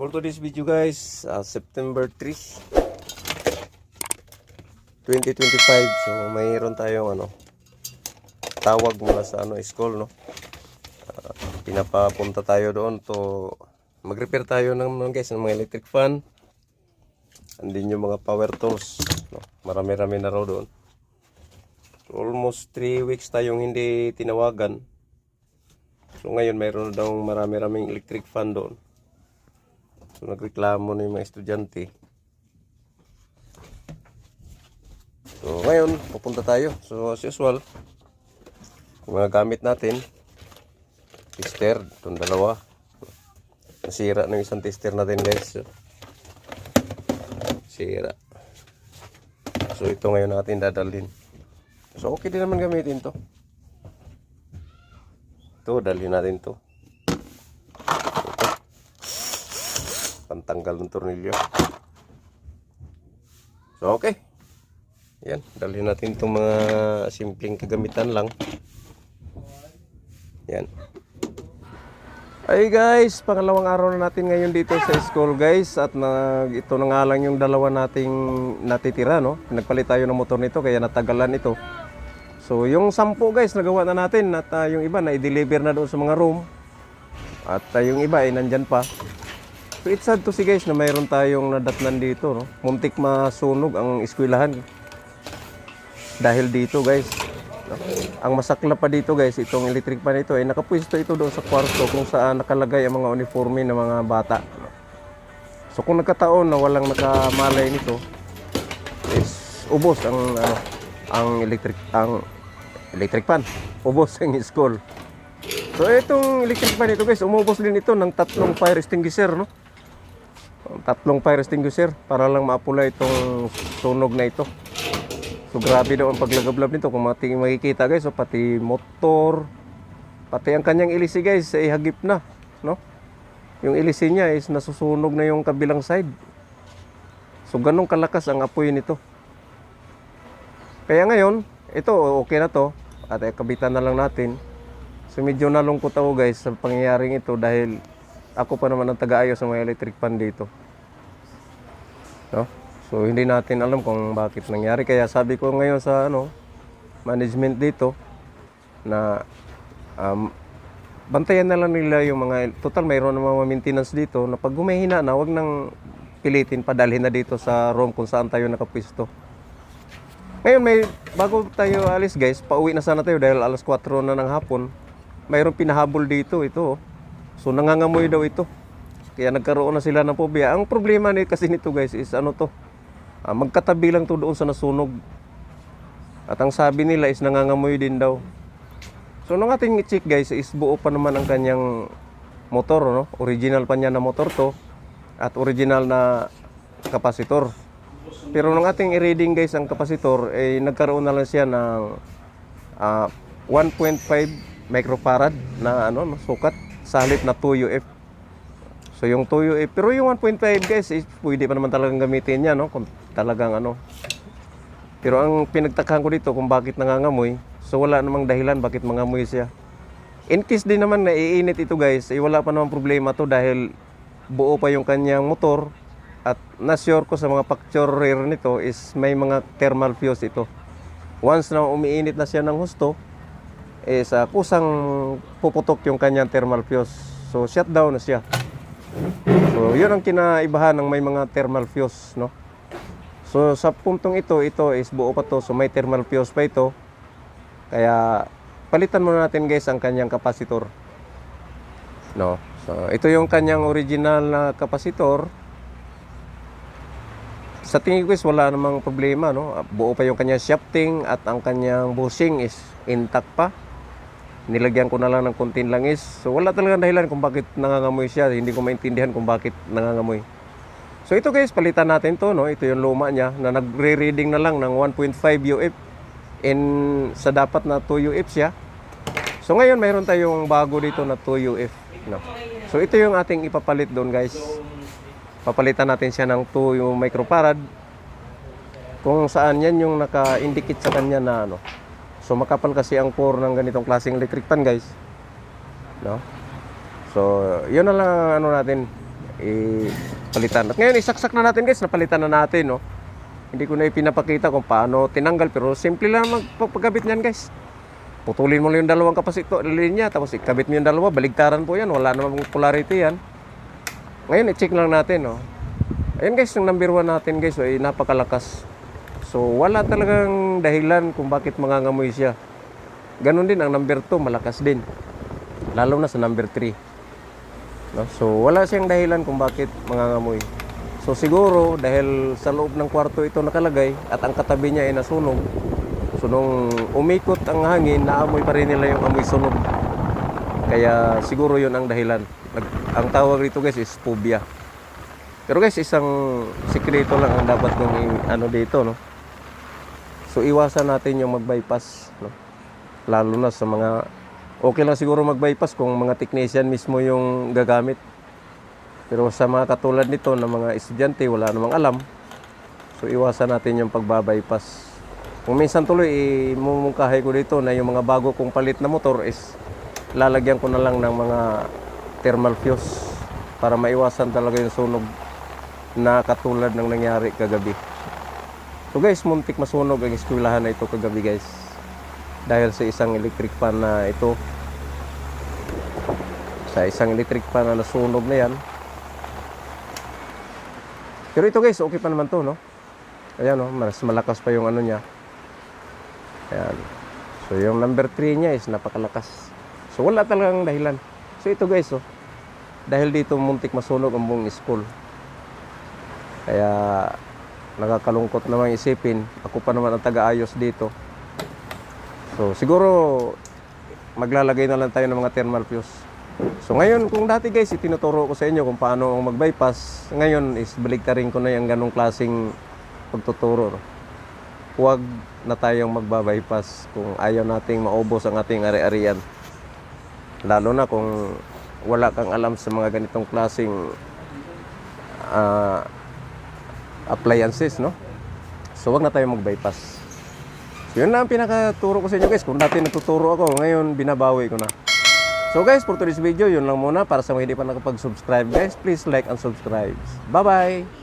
For today's video guys, uh, September 3, 2025. So mayroon tayong ano, tawag mula sa ano, school no. Uh, pinapapunta tayo doon to mag-repair tayo ng guys ng mga electric fan. Andin yung mga power tools. No? Marami-rami na raw doon. So, almost 3 weeks tayong hindi tinawagan. So ngayon mayroon daw marami-raming electric fan doon. So nagreklamo na yung mga estudyante. So ngayon, pupunta tayo. So as usual, yung mga gamit natin, tester, itong dalawa. Nasira ng isang tester natin guys. Sira. So ito ngayon natin dadalhin. So okay din naman gamitin to. Ito, dalhin natin to. Pantanggal ng tornilyo. So, okay. Yan, dalhin natin itong mga simpleng kagamitan lang. Yan. Ay guys, pangalawang araw na natin ngayon dito sa school guys at nag ito na nga lang yung dalawa nating natitira no. Nagpalit tayo ng motor nito kaya natagalan ito. So yung sampu guys nagawa na natin at ah, yung iba na i-deliver na doon sa mga room. At ah, yung iba ay nandyan pa. So it's sad to see guys na mayroon tayong nadatnan dito. No? Muntik masunog ang eskwelahan. Dahil dito guys. Ang masakla pa dito guys, itong electric pan ito ay nakapwesto ito doon sa kwarto kung saan nakalagay ang mga uniforme ng mga bata. So kung nagkataon na walang nakamalay nito, is ubos ang ano, ang electric ang electric pan. Ubos ang school. So itong electric fan ito guys, umubos din ito ng tatlong fire extinguisher, no? Tatlong fire extinguisher para lang maapula itong sunog na ito. So grabe daw ang paglagablab nito kung mating makikita guys, so pati motor, pati ang kanyang ilisi guys ay hagip na, no? Yung ilisi niya is nasusunog na yung kabilang side. So ganong kalakas ang apoy nito. Kaya ngayon, ito okay na to at eh, kabitan na lang natin. So medyo nalungkot ako guys sa pangyayaring ito dahil ako pa naman ang taga-ayos sa mga electric fan dito. No? So hindi natin alam kung bakit nangyari kaya sabi ko ngayon sa ano management dito na um, bantayan na lang nila yung mga total mayroon ng mga maintenance dito na pag gumihina na wag nang pilitin padalhin na dito sa room kung saan tayo nakapwesto. Ngayon may bago tayo alis guys, pauwi na sana tayo dahil alas 4 na ng hapon. Mayroong pinahabol dito ito. oh. So nangangamoy daw ito. Kaya nagkaroon na sila ng phobia. Ang problema ni kasi nito guys is ano to? Ah, magkatabi lang to doon sa nasunog. At ang sabi nila is nangangamoy din daw. So nung ating i-check guys is buo pa naman ang kanyang motor no. Original pa niya na motor to at original na kapasitor. Pero nung ating i-reading guys ang kapasitor eh nagkaroon na lang siya ng ah, 1.5 microfarad na ano no, sukat sa halip na 2 UF. So yung 2 UF pero yung 1.5 guys is pwede pa naman talagang gamitin niya no kung talagang ano. Pero ang pinagtakhan ko dito kung bakit nangangamoy, so wala namang dahilan bakit mangamoy siya. In case din naman na iinit ito guys, eh wala pa namang problema to dahil buo pa yung kanyang motor at na-sure ko sa mga factory rear nito is may mga thermal fuse ito. Once na umiinit na siya ng husto, eh sa kusang puputok yung kanyang thermal fuse. So shutdown na siya. So yun ang kinaibahan ng may mga thermal fuse, no? So sa puntong ito, ito is buo pa to. So may thermal fuse pa ito. Kaya palitan muna natin guys ang kanyang kapasitor. No. So ito yung kanyang original na kapasitor. Sa tingin ko is wala namang problema, no? Buo pa yung kanyang shafting at ang kanyang bushing is intact pa. Nilagyan ko na lang ng konting langis. So wala talagang dahilan kung bakit nangangamoy siya. Hindi ko maintindihan kung bakit nangangamoy. So ito guys, palitan natin to, no? Ito yung luma niya na nagre-reading na lang ng 1.5 UF in sa dapat na 2 UF siya. So ngayon mayroon tayong bago dito na 2 UF, no? So ito yung ating ipapalit doon, guys. Papalitan natin siya ng 2 yung microfarad. Kung saan yan yung naka-indicate sa kanya na ano. So makapal kasi ang core ng ganitong klaseng electric pan, guys. No? So, yun na lang ang ano natin ipalitan. At ngayon, isaksak na natin guys, napalitan na natin, no? Hindi ko na ipinapakita kung paano tinanggal, pero simple lang magpagkabit niyan guys. Putulin mo lang yung dalawang kapasito, linya, tapos ikabit mo yung dalawa, baligtaran po yan, wala namang polarity yan. Ngayon, i-check lang natin, no? Ayan guys, yung number one natin guys, ay napakalakas. So, wala talagang dahilan kung bakit mangangamoy siya. Ganon din, ang number 2, malakas din. Lalo na sa number 3. No? So, wala siyang dahilan kung bakit mangangamoy. So, siguro, dahil sa loob ng kwarto ito nakalagay at ang katabi niya ay nasunog, so nung umikot ang hangin, naamoy pa rin nila yung amoy sunog. Kaya siguro yun ang dahilan. Ang tawag rito guys is phobia. Pero guys, isang sikreto lang ang dapat kong ano dito, no? So, iwasan natin yung mag-bypass, no? Lalo na sa mga... Okay lang siguro mag-bypass kung mga technician mismo yung gagamit. Pero sa mga katulad nito na mga estudyante, wala namang alam. So, iwasan natin yung pagbabypass. Kung minsan tuloy, imumungkahi ko dito na yung mga bago kong palit na motor is lalagyan ko na lang ng mga thermal fuse para maiwasan talaga yung sunog na katulad ng nangyari kagabi. So guys, muntik masunog ang eskwelahan na ito kagabi guys. Dahil sa isang electric fan na ito. Sa isang electric fan na nasunog na yan. Pero ito guys, okay pa naman to, no? Ayan, no? Mas malakas pa yung ano niya. Ayan. So yung number 3 niya is napakalakas. So wala talagang dahilan. So ito guys, oh. Dahil dito muntik masunog ang buong school. Kaya nakakalungkot naman isipin. Ako pa naman ang taga-ayos dito. So siguro maglalagay na lang tayo ng mga thermal fuse. So ngayon kung dati guys itinuturo ko sa inyo kung paano ang mag-bypass, ngayon is baligtarin ko na yung ganong klaseng pagtuturo. Huwag na tayong magbabypass kung ayaw nating maubos ang ating ari-arian. Lalo na kung wala kang alam sa mga ganitong klaseng ah, appliances, no? So, wag na tayo mag-bypass. So, yun na ang pinakaturo ko sa inyo guys. Kung dati natuturo ako, ngayon binabawi ko na. So guys, for today's video, yun lang muna. Para sa mga hindi pa nakapag-subscribe guys, please like and subscribe. Bye-bye!